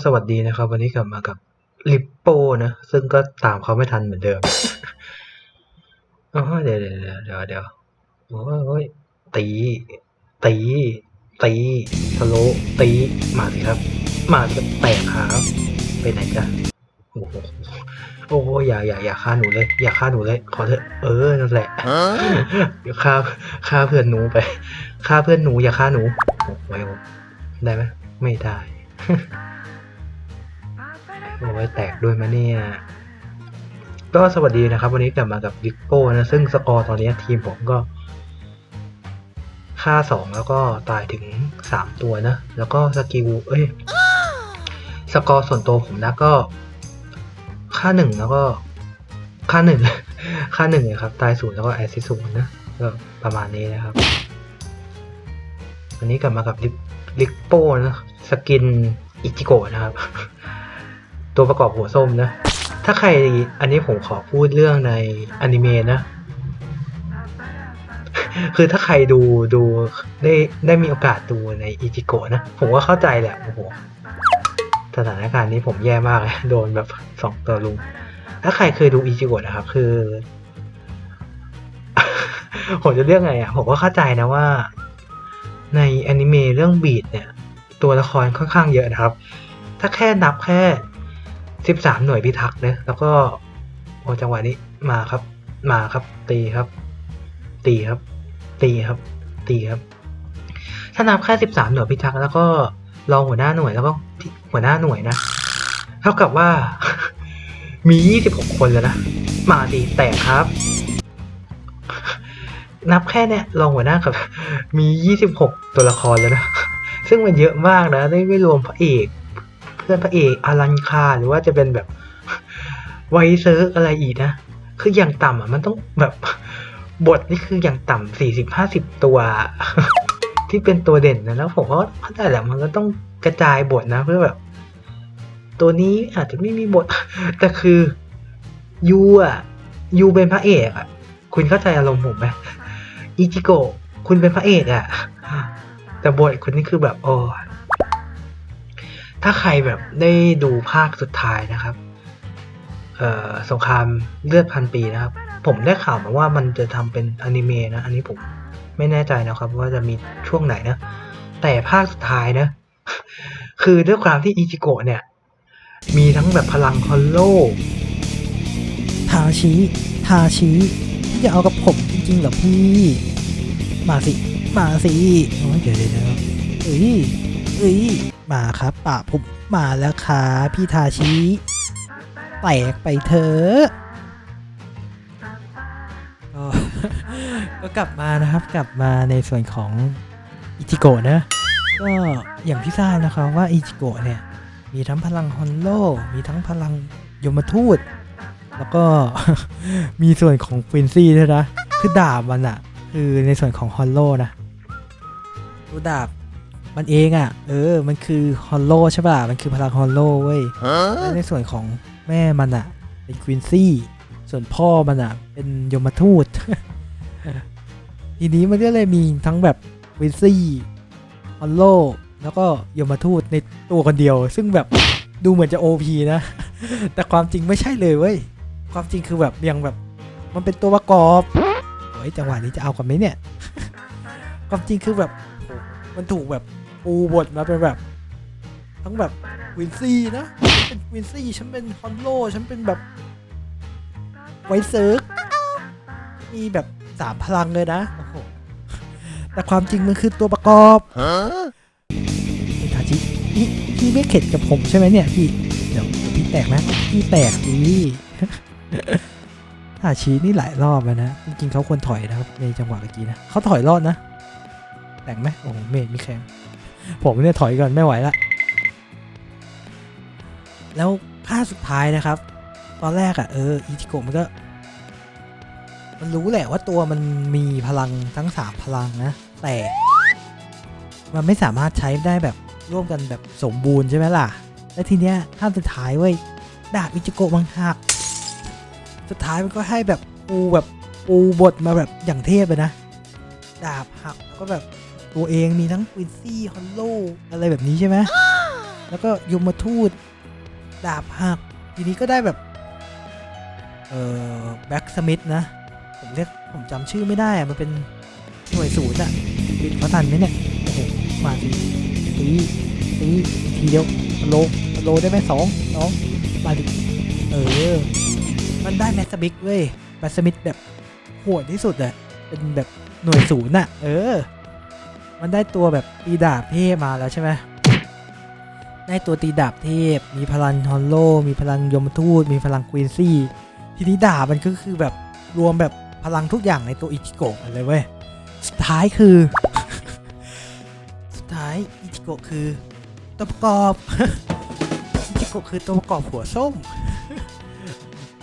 ็สวัสดีนะครับ วันนี้กลับมากับลิปโป้นะ ซึ่งก็ตามเขาไม่ทันเหมือนเดิมอ๋อเดี๋ยวเดี๋ยวเดี๋ยวเดี๋ยวโอ้ยตี ตี ตีสโลตี มาสิครับ มาสิครับแตกครับไปไหนจ้ะโอ้โหโอ้โหอย่าอย่าอย่าฆ่าหนูเลย อย่าฆ่าหนูเลย ขอเถอะเออนั่นแหละเดี๋ยวฆ่าฆ่าเพื่อนหนูไปฆ่าเพื่อนหนู อย่าฆ่าหนูโอ้โหได้ไหมไม่ได้ โอ้ยแตกด้วยมะเนี่ย ก็สวัสดีนะครับ วันนี้กลับมากับวิกโป้นะ ซึ่งสกอร์ตอนนี้ทีมผมก็ค่าสองแล้วก็ตายถึงสามตัวนะ แล้วก็สกิลเอ้ย สกอร์ส่วนตัวผมนะก็ค่าหนึ่งแล้วก็ค่าหนึ่งค่าหนึ่งเลยครับ ตายศูนย์แล้วก็แอซิสศูนย์นะ ก็ประมาณนี้นะครับ วันนี้กลับมากับลิปลิปโป้นะ สกินอิจิโกะนะครับ ตัวประกอบหัวส้มนะ ถ้าใครอันนี้ผมขอพูดเรื่องในอนิเมะนะ คือถ้าใครดูดูได้ได้มีโอกาสดูในอิจิโกะนะ ผมก็เข้าใจแหละ โอ้โห สถานการณ์นี้ผมแย่มากเลย โดนแบบสองตัวลุง ถ้าใครเคยดูอิจิโกะนะครับ คือ ผมจะเรียกไงอะ ผมก็เข้าใจนะว่า ในอนิเมะเรื่องบีดเนี่ย ตัวละครค่อนข้างเยอะนะครับ ถ้าแค่นับแค่ สิบสามหน่วยพิทักษ์นะแล้วก็โอจังหวะนี้มาครับ มาครับ ตีครับ ตีครับ ตีครับ ตีครับถ้านับแค่สิบสามหน่วยพิทักษ์แล้วก็รองหัวหน้าหน่วยแล้วก็หัวหน้าหน่วยนะ เท่ากับว่า มียี่สิบหกคนแล้วนะ มาดีแตกครับ นับแค่เนี่ยรองหัวหน้ากับ มียี่สิบหกตัวละครแล้วนะ ซึ่งมันเยอะมากนะ ได้ไม่รวมพระเอก พื่อนพระเอกอลันคาหรือว่าจะเป็นแบบไวเซิร์กอะไรอีกนะ คืออย่างต่ำอะมันต้องแบบบทนี่คืออย่างต่ำสี่สิบห้าสิบตัว ที่เป็นตัวเด่นนะแล้วผมก็เข้าใจแหละมันก็ต้องกระจายบทนะ เพื่อแบบ ตัวนี้อาจจะไม่มีบท แต่คือยูอะยูเป็นพระเอกอะ คุณเข้าใจอารมณ์ผมไหมอิจิโกะคุณเป็นพระเอกอะ แต่บทคุณนี่คือแบบโอ้ ถ้าใครแบบได้ดูภาคสุดท้ายนะครับเอ่อสงครามเลือดพันปีนะครับ ผมได้ข่าวมาว่ามันจะทำเป็นอนิเมะนะ อันนี้ผมไม่แน่ใจนะครับ ว่าจะมีช่วงไหนนะ แต่ภาคสุดท้ายนะ คือด้วยความที่อิจิโกะเนี่ย มีทั้งแบบพลังฮอลโลทาชิทาชิพี่จะเอากับผมจริงๆเหรอพี่ มาสิ มาสิโอ้ยเดี๋ยวเดี๋ยวเดี๋ยวเอ้ยเอ้ย มาครับป่าผมมาแล้วครับพี่ทาชิแตกไปเถอะก็กลับมานะครับกลับมาในส่วนของอิจิโกะนะก็อย่างที่ทราบนะครับว่าอิจิโกะเนี่ย มีทั้งพลังฮอนโล มีทั้งพลังยมทูต แล้วก็มีส่วนของควินซี่ด้วยนะ คือดาบมันอะคือในส่วนของฮอลโลนะตัวดาบ มันเองอะเออ มันคือฮอลโลใช่ป่ะ มันคือพลังฮอลโลเว้ยและในส่วนของแม่มันอะเป็นควินซี่ ส่วนพ่อมันอะเป็นยมทูต ทีนี้มันก็เลยมีทั้งแบบควินซี่ฮอลโลแล้วก็ยมทูตในตัวคนเดียว ซึ่งแบบดูเหมือนจะ OP นะ แต่ความจริงไม่ใช่เลยเว้ย ความจริงคือแบบยังแบบ มันเป็นตัวประกอบเฮ้ยจังหวะนี้จะเอากันไหมเนี่ย ความจริงคือแบบโหมันถูกแบบ ปูบทมาเป็นแบบ ทั้งแบบวินซี่นะฉันเป็นวินซี่ฉันเป็นฮอนโลฉันเป็นแบบไวเซิร์กมีแบบสามพลังเลยนะโอ้โหแต่ความจริงมันคือตัวประกอบพี่ทาจิพี่พี่ไม่เข็ดกับผมใช่ไหมเนี่ยพี่เดี๋ยวเดี๋ยวพี่แตกนะพี่แตกดีถ้าชี้นี่หลายรอบแล้วนะจริงๆเขาควรถอยนะครับในจังหวะเมื่อกี้นะเขาถอยรอดนะแต่งไหมโอ้โหเมดมีแข็ง ผมเนี่ยถอยก่อนไม่ไหวละ แล้วภาคสุดท้ายนะครับ ตอนแรกอะ่ะเอออีทิโกะมันก็ มันรู้แหละว่าตัวมันมีพลังทั้งสามพลังนะ แต่ มันไม่สามารถใช้ได้แบบร่วมกันแบบสมบูรณ์ใช่ไหมล่ะ และทีเนี้ยภาคสุดท้ายเว้ยดาบอิจิโกะมันหักสุดท้ายมันก็ให้แบบปูแบบปูบทมาแบบอย่างเทพเลยนะ ดาบหักแล้วก็แบบ ตัวเองมีทั้งควินซี่ฮอลโลอะไรแบบนี้ใช่ไหมแล้วก็ยมทูตดาบหัก ทีนี้ก็ได้แบบ เอ่อแบ็กสมิธนะ ผมเรียกผมจำชื่อไม่ได้อะมันเป็นหน่วยศูนย์อะบิดเขาทันไหมเนี่ย โอ้โห มาทีตีตีทีเดียวโลโลได้ไหมสองสองมาดิเออ มันได้แมสบิกเว้ยแมสมิธแบบโหดที่สุดอะเป็นแบบหน่วยศูนย์อะเออ มันได้ตัวแบบตีดาบเทพมาแล้วใช่ไหมได้ตัวตีดาบเทพ มีพลังฮอนโล มีพลังยมทูต มีพลังควีนซี่ ทีนี้ดาบมันก็คือแบบรวมแบบพลังทุกอย่างในตัวอิจิโกะเลยเว้ย สุดท้ายคือ สุดท้ายอิจิโกะคือตัวประกอบ อิจิโกะคือตัวประกอบหัวส้ม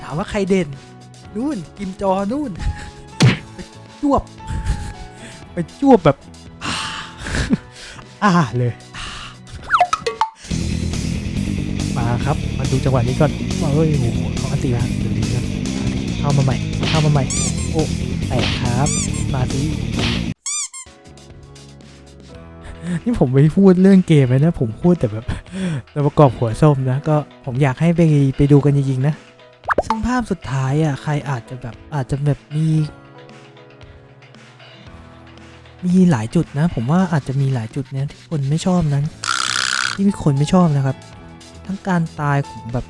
ถามว่าใครเด่น นู่นกิมจอนู่นไปจวบ ไปจวบแบบ อ่าเลยมาครับมาดูจังหวะนี้ก่อนเฮ้ยโอ้โหเขาอันตีมาเดี๋ยวนี้นะเข้ามาใหม่เข้ามาใหม่ โอ้แตกครับ มาสินี่ผมไม่พูดเรื่องเกมเลยนะ ผมพูดแต่แบบตัวประกอบหัวส้มนะ ก็ผมอยากให้ไปไปดูกันจริงๆนะ ซึ่งภาพสุดท้ายอะใครอาจจะแบบอาจจะแบบมี มีหลายจุดนะ ผมว่าอาจจะมีหลายจุดเนี่ยที่คนไม่ชอบนั้น ที่มีคนไม่ชอบนะครับ ทั้งการตายของแบบ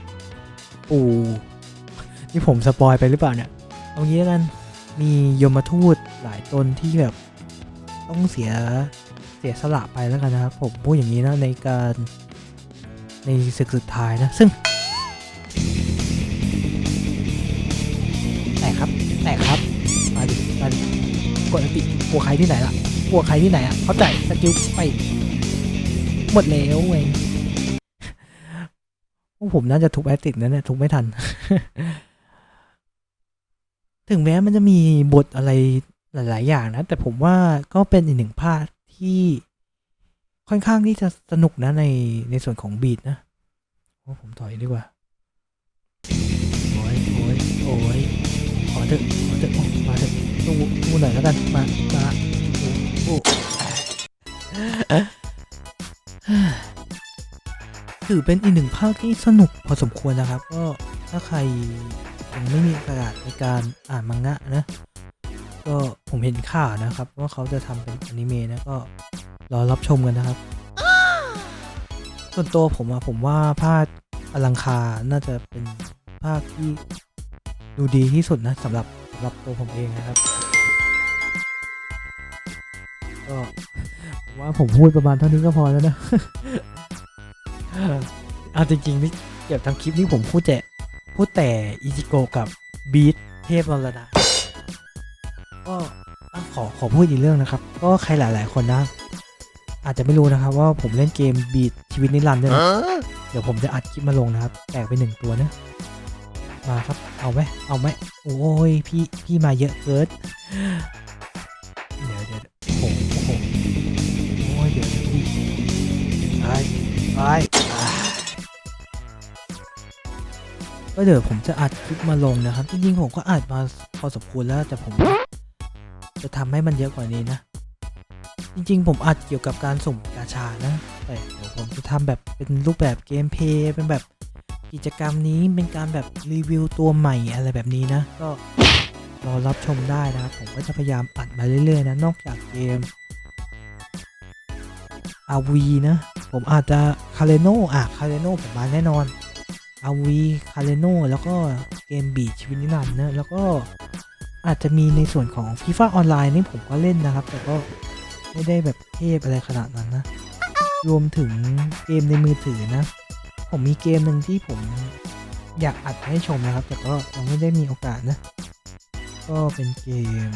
ปู่นี่ผมสปอยไปหรือเปล่าเนี่ยเอางี้แล้วกันมียมทูตหลายตนที่แบบต้องเสียเสียสละไปแล้วกันนะครับ ผมพูดอย่างนี้นะในการในศึกสุดท้ายนะซึ่งแต่ครับแต่ครับ ปกติกลัวใครที่ไหนล่ะกลัวใครที่ไหนอะ เข้าใจสกิลไป หมดแล้วเองพวกผมน่าจะทุบแอตติดนะเนี่ยทุบไม่ทัน ถึงแม้มันจะมีบทอะไรหลาย ๆ อย่างนะ แต่ผมว่าก็เป็นอีกหนึ่งภาคที่ค่อนข้างที่จะสนุกนะในในส่วนของบีดนะโอ้ผมถอยดีกว่า โอ้ยโอ้ยโอ้ยขอเถอะขอเถ สู้สู้หน่อยแล้วกันมามาถือเป็นอีกหนึ่งภาคที่สนุกพอสมควรนะครับ ก็ถ้าใครยังไม่มีโอกาสในการอ่านมังงะนะ ก็ผมเห็นข่าวนะครับ ว่าเขาจะทำเป็นอนิเมะนะก็รอรับชมกันนะครับส่วนตัวผมอะผมว่าภาคอลังคา น่าจะเป็นภาคที่ดูดีที่สุดนะสำหรับสำหรับตัวผมเองนะครับ ก็ผมว่าผมพูดประมาณเท่านี้ก็พอแล้วนะเอาจริงๆนี่เกี่ยวกับทำคลิปนี้ผมพูดแต่พูดแต่อิจิโกะกับบีทเทพมรณะก็อะขอขอพูดอีกเรื่องนะครับ ก็ใครหลาย ๆ คนนะ อาจจะไม่รู้นะครับ ว่าผมเล่นเกมบีทชีวิตนิรันดร์ด้วยนะเดี๋ยวผมจะอัดคลิปมาลงนะครับ แตกไปหนึ่งตัวนะ มาครับ เอาไหมเอาไหมโอ้ยพี่พี่มาเยอะเกิน ไปก็เดี๋ยวผมจะอัดคลิปมาลงนะครับ จริงๆผมก็อัดมาพอสมควรแล้วแต่ผม จะทำให้มันเยอะกว่านี้นะ จริงๆ ผมอัดเกี่ยวกับการสุ่มกาชานะ แต่เดี๋ยวผมจะทำแบบเป็นรูปแบบเกมเพย์เป็นแบบกิจกรรมนี้เป็นการแบบรีวิวตัวใหม่อะไรแบบนี้นะ ก็รอรับชมได้นะครับ ผมก็จะพยายามอัดมาเรื่อยๆนะ นอกจากเกม RV นะ ผมอาจจะคาเลโนอะคาเลโนผมมาแน่นอน RV คาเลโนแล้วก็เกมบีชวินิรันดร์นะแล้วก็อาจจะมีในส่วนของ FIFA ออนไลน์นี่ผมก็เล่นนะครับ แต่ก็ไม่ได้แบบเทพอะไรขนาดนั้นนะ รวมถึงเกมในมือถือนะ ผมมีเกมหนึ่งที่ผมอยากอัดให้ชมนะครับ แต่ก็ยังไม่ได้มีโอกาสนะ ก็เป็นเกม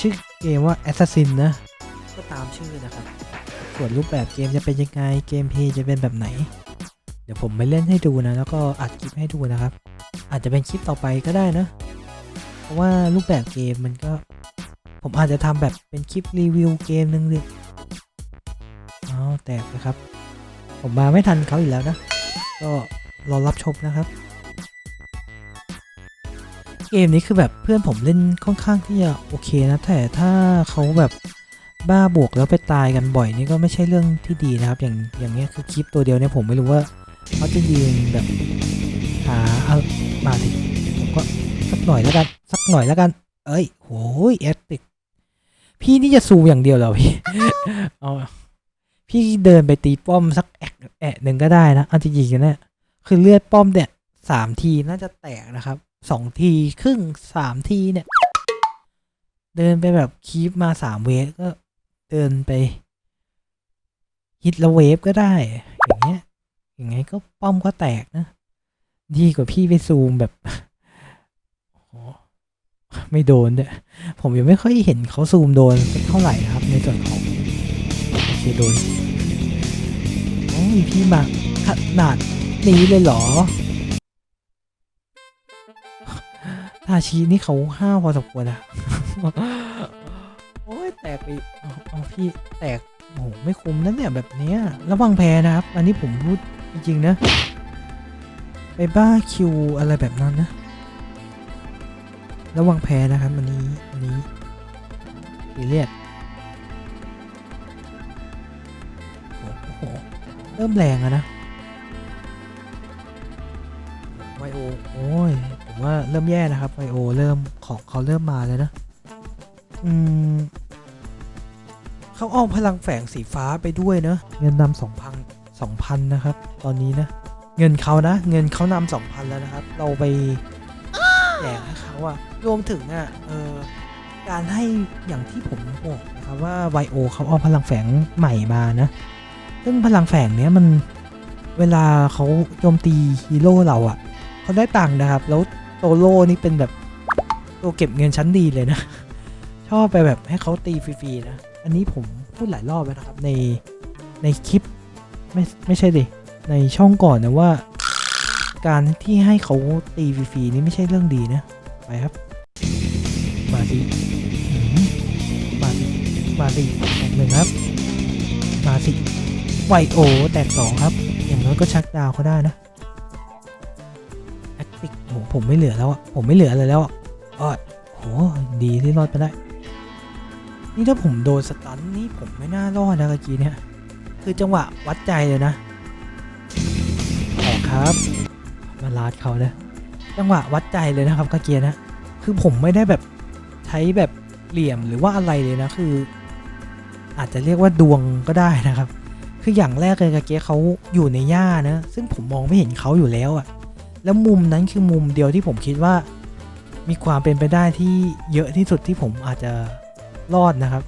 ชื่อเกมว่า Assassin นะ ก็ตามชื่อนะครับ ส่วนรูปแบบเกมจะเป็นยังไง เกมเพย์จะเป็นแบบไหน เดี๋ยวผมไปเล่นให้ดูนะ แล้วก็อัดคลิปให้ดูนะครับ อาจจะเป็นคลิปต่อไปก็ได้นะ เพราะว่ารูปแบบเกมมันก็ ผมอาจจะทำแบบเป็นคลิปรีวิวเกมหนึ่งเลยเอาแตกนะครับ ผมมาไม่ทันเขาอีกแล้วนะ ก็รอรับชมนะครับ เกมนี้คือแบบเพื่อนผมเล่นค่อนข้างที่จะโอเคนะ แต่ถ้าเขาแบบ บ้าบวกแล้วไปตายกันบ่อยนี่ก็ไม่ใช่เรื่องที่ดีนะครับ อย่างอย่างเงี้ยคือคลิปตัวเดียวเนี่ยผมไม่รู้ว่าเขาจะยืนแบบหาเอามาดิผมก็สักหน่อยแล้วกันสักหน่อยแล้วกัน เอ้ยโหยแอตติกพี่นี่จะซูมอย่างเดียวเหรอพี่เอาพี่เดินไปตีป้อมสักแอะแอะหนึ่งก็ได้นะเอาจริงๆนะคือเลือดป้อมเนี่ยสามทีน่าจะแตกนะครับสองทีครึ่งสามทีเนี่ย เดินไปแบบคีปมาสามเวฟก็ เดินไปฮิตละเวฟก็ได้ อย่างเงี้ยอย่างไงก็ป้อมก็แตกนะ ดีกว่าพี่ไปซูมแบบไม่โดนด้วยผมยังไม่ค่อยเห็นเขาซูมโดนเท่าไหร่นะครับ ในส่วนของโอเคโดนโอ้ยพี่มาขนาดนี้เลยเหรอทาชีนี่เขาห้าวพอสมควรนะ โอ้ยแตกไปเอาเอาพี่แตกโอ้โหไม่คุ้มนะเนี่ยแบบเนี้ยระวังแพ้นะครับ อันนี้ผมพูดจริงๆนะ ไปบ้าคิวอะไรแบบนั้นนะ ระวังแพ้นะครับอันนี้อันนี้ซีเรียสโอ้โหเริ่มแรงอะนะไวโอโอ้ยผมว่าเริ่มแย่นะครับไวโอเริ่มของเขาเริ่มมาเลยนะ อืม เขาเอาพลังแฝงสีฟ้าไปด้วยเนอะเงินนำสองพันสองพันนะครับ ตอนนี้นะ เงินเขานะ เงินเขานำสองพันแล้วนะครับ เราไปแจกให้เขาอะรวมถึงอะเออการให้อย่างที่ผมบอกนะครับว่าไวโอเขาเอาพลังแฝงใหม่มานะ ซึ่งพลังแฝงเนี้ยมันเวลาเขาโจมตีฮีโร่เราอะเขาได้ตังค์นะครับ แล้วโตโร่นี่เป็นแบบตัวเก็บเงินชั้นดีเลยนะ ชอบไปแบบให้เขาตีฟรีๆนะ อันนี้ผมพูดหลายรอบแล้วนะครับ ในในคลิปไม่ไม่ใช่ดิในช่องก่อนนะว่า การที่ให้เขาตีฟรีๆนี่ไม่ใช่เรื่องดีนะ ไปครับ มาสิมาสิมาสิแตกหนึ่งครับ มาสิไวโอแตกสองครับ อย่างน้อยก็ชักดาวเขาได้นะแอคติกโหผมไม่เหลือแล้วอะผมไม่เหลืออะไรแล้วอะโอ้โหดีที่รอดไปได้ นี่ถ้าผมโดนสตันนี่ผมไม่น่ารอดนะเมื่อกี้เนี่ย คือจังหวะวัดใจเลยนะแตกครับ มาลาดเขาเนะจังหวะวัดใจเลยนะครับเมื่อกี้นะ คือผมไม่ได้แบบใช้แบบเหลี่ยมหรือว่าอะไรเลยนะคือ อาจจะเรียกว่าดวงก็ได้นะครับ คืออย่างแรกเลยกะเกียเขาอยู่ในหญ้านะ ซึ่งผมมองไม่เห็นเขาอยู่แล้วอะแล้วมุมนั้นคือมุมเดียวที่ผมคิดว่า มีความเป็นไปได้ที่เยอะที่สุดที่ผมอาจจะ รอดนะครับ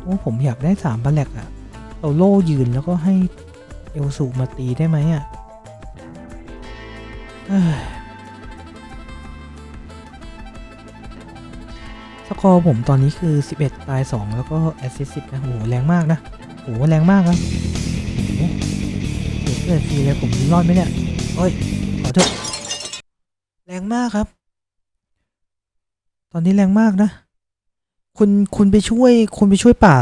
โอ้ผมอยากได้สามบัลแลกอะเอาโล่ยืนแล้วก็ให้เอลสูมาตีได้ไหมอะเอ้ยสกอร์ผมตอนนี้คือ 11 ตาย 2 แล้วก็แอสซิสต์10นะโหแรงมากนะโหแรงมากนะเสียเกิดฟรีเลยผมรอดไหมเนี่ยเอ้ย ขอเถอะแรงมากครับ ตอนนี้แรงมากนะ คุณคุณไปช่วย คุณไปช่วยป่า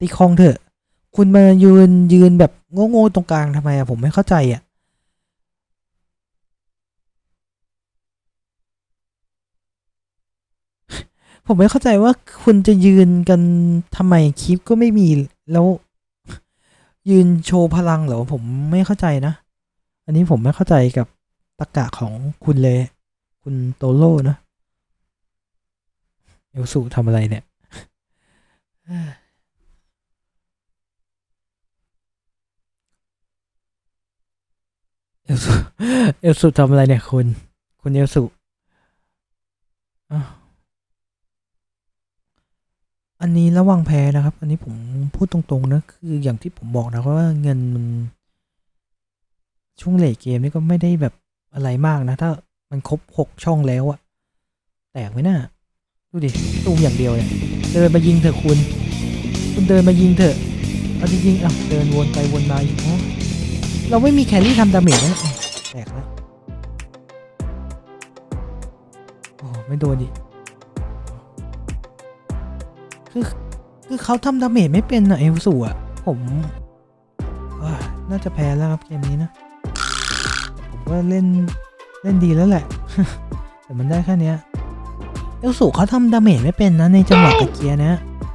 ตีคลองเถอะ คุณมายืนยืนแบบโง่ๆตรงกลางทำไมอะผมไม่เข้าใจอะผมไม่เข้าใจว่าคุณจะยืนกันทำไมคลิปก็ไม่มีแล้วยืนโชว์พลังเหรอผมไม่เข้าใจนะ อันนี้ผมไม่เข้าใจกับตะกะของคุณเลย คุณโตโร่นะ เอลสูทำอะไรเนี่ยเอลสูเอลสูทำอะไรเนี่ยคุณ คุณเอลสูอ้าวอันนี้ระวังแพ้นะครับ อันนี้ผมพูดตรงๆนะคืออย่างที่ผมบอกนะว่าเงินมันช่วงเลทเกมนี่ก็ไม่ได้แบบอะไรมากนะ ถ้ามันครบหกช่องแล้วอะแตกไหมน่ะ ดูดิตูมอย่างเดียวเนี่ยเดินมายิงเถอะคุณ คุณเดินมายิงเถอะเอาจริงๆอะเดินวนไปวนมาอยู่เราไม่มีแครี่ทำดาเมจนะอ้วแตกแล้วโอ้ไม่โดนดิคือคือเขาทำดาเมจไม่เป็นอะเอลสูอะผมน่าจะแพ้แล้วครับเกมนี้นะผมว่าเล่นเล่นดีแล้วแหละ แต่มันได้แค่นี้ เอลสูเขาทำดาเมจไม่เป็นนะในจังหวะกับเกียร์นะ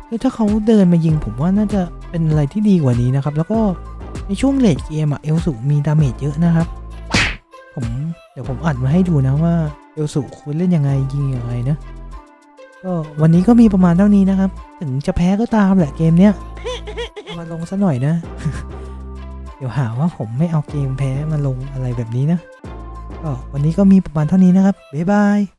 คือถ้าเขาเดินมายิงผมว่าน่าจะเป็นอะไรที่ดีกว่านี้นะครับ แล้วก็ในช่วงเลดเกมอะเอลสูมีดาเมจเยอะนะครับ ผมเดี๋ยวผมอัดมาให้ดูนะว่าเอลสูควรเล่นยังไงยิงยังไงนะก็วันนี้ก็มีประมาณเท่านี้นะครับ ถึงจะแพ้ก็ตามแหละเกมเนี้ยมาลงซะหน่อยนะ เดี๋ยวหาว่าผมไม่เอาเกมแพ้มาลงอะไรแบบนี้นะก็วันนี้ก็มีประมาณเท่านี้นะครับบ๊ายบาย